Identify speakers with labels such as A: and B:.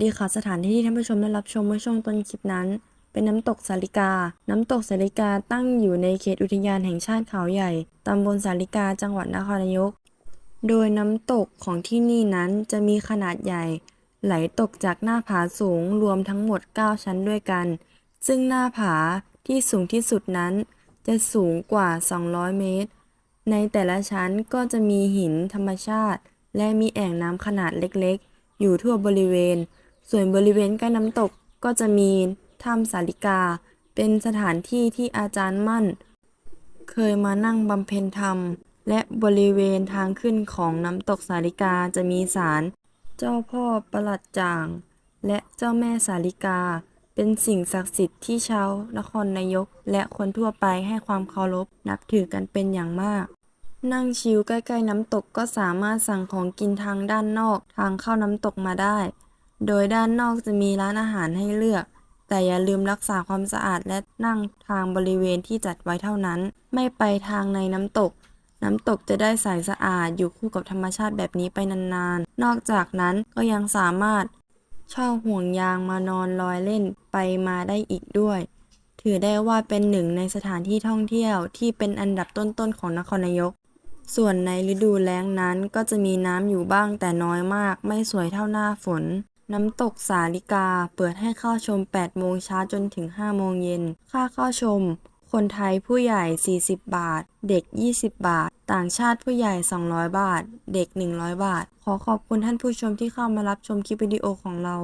A: ดีค่ะสถานที่ที่ท่านผู้ชมได้รับชมเมื่อช่วงต้นคลิปนั้น เป็นน้ำตกสาลิกา น้ำตกสาลิกาตั้งอยู่ในเขตอุทยานแห่งชาติเขาใหญ่ตำบลสาลิกาจังหวัดนครนายก โดยน้ำตกของที่นี่นั้นจะมีขนาดใหญ่ ไหลตกจากหน้าผาสูงรวมทั้งหมด 9 ชั้นด้วยกัน ซึ่งหน้าผาที่สูงที่สุดนั้น จะสูงกว่า 200 เมตร ในแต่ละชั้นก็จะมีหินธรรมชาติ และมีแอ่งน้ำขนาดเล็กๆ อยู่ทั่วบริเวณ ส่วนบริเวณใกล้น้ำตกก็จะมีถ้ำสาลิกา เป็นสถานที่ที่อาจารย์มั่น เคยมานั่งบำเพ็ญธรรม และบริเวณทางขึ้นของน้ำตกสาลิกาจะมีศาลเจ้าพ่อประหลัดจ่าง และเจ้าแม่สาลิกา เป็นสิ่งศักดิ์สิทธิ์ที่ชาวนครนายก และคนทั่วไปให้ความเคารพนับถือกันเป็นอย่างมาก นั่งชิลใกล้ๆน้ำตกก็สามารถสั่งของกินทางด้านนอกทางเข้าน้ำตกมาได้ โดยด้านนอกจะมีร้านอาหารให้เลือก แต่อย่าลืมรักษาความสะอาดและนั่งทางบริเวณที่จัดไว้เท่านั้น ไม่ไปทางในน้ำตก น้ำตกจะได้ใสสะอาดอยู่คู่กับธรรมชาติแบบนี้ไปนานๆ นอกจากนั้นก็ยังสามารถเช่าห่วงยางมานอนลอยเล่นไปมาได้อีกด้วย ถือได้ว่าเป็นหนึ่งในสถานที่ท่องเที่ยวที่เป็นอันดับต้นๆของนครนายก ส่วนในฤดูแล้งนั้นก็จะมีน้ำอยู่บ้างแต่น้อยมาก ไม่สวยเท่าหน้าฝน น้ำตกสาลิกา เปิดให้เข้าชม 8 โมงเช้าจนถึง 5 โมงเย็น ค่าเข้าชม คนไทยผู้ใหญ่ 40 บาท เด็ก 20 บาท ต่างชาติผู้ใหญ่ 200 บาท เด็ก 100 บาท ขอขอบคุณท่านผู้ชมที่เข้ามารับชมคลิปวิดีโอของเรา